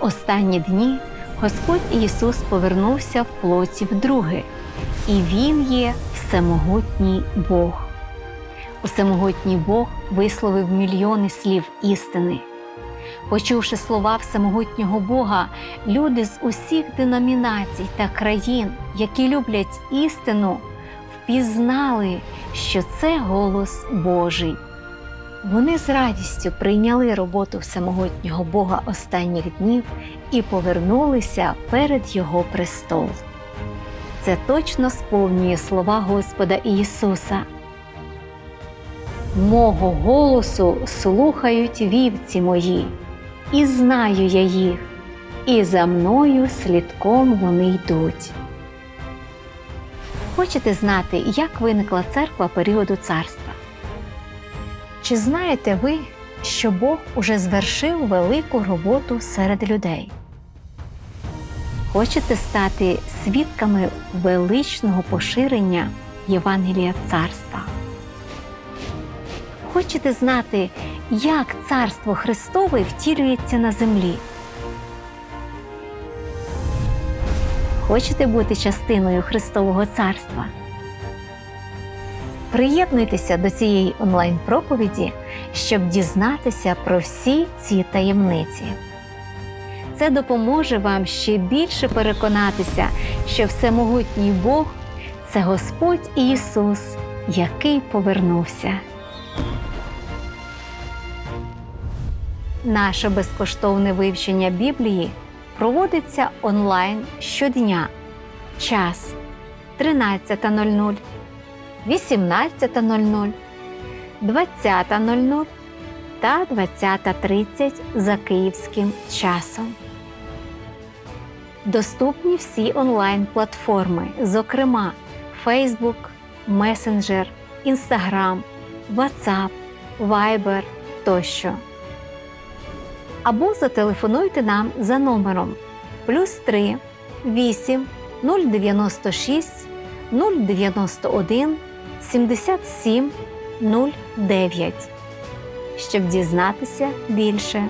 останні дні Господь Ісус повернувся в плоті вдруге, і Він є всемогутній Бог. Усемогутній Бог висловив мільйони слів істини. Почувши слова всемогутнього Бога, люди з усіх деномінацій та країн, які люблять істину, впізнали, що це голос Божий. Вони з радістю прийняли роботу всемогутнього Бога останніх днів і повернулися перед Його престол. Це точно сповнює слова Господа Ісуса. Мого голосу слухають вівці мої, і знаю я їх, і за мною слідком вони йдуть. Хочете знати, як виникла церква періоду царства? Чи знаєте ви, що Бог уже звершив велику роботу серед людей? Хочете стати свідками величного поширення Євангелія царства? Хочете знати, як царство Христове втілюється на землі? Хочете бути частиною Христового царства? Приєднуйтеся до цієї онлайн-проповіді, щоб дізнатися про всі ці таємниці. Це допоможе вам ще більше переконатися, що всемогутній Бог це Господь Ісус, який повернувся. Наше безкоштовне вивчення Біблії проводиться онлайн щодня. Час 13.00, 18.00, 20.00 та 20.30 за київським часом. Доступні всі онлайн-платформи, зокрема Facebook, Messenger, Instagram, WhatsApp, Viber тощо. Або зателефонуйте нам за номером плюс 3 8 096 091 77 09, щоб дізнатися більше.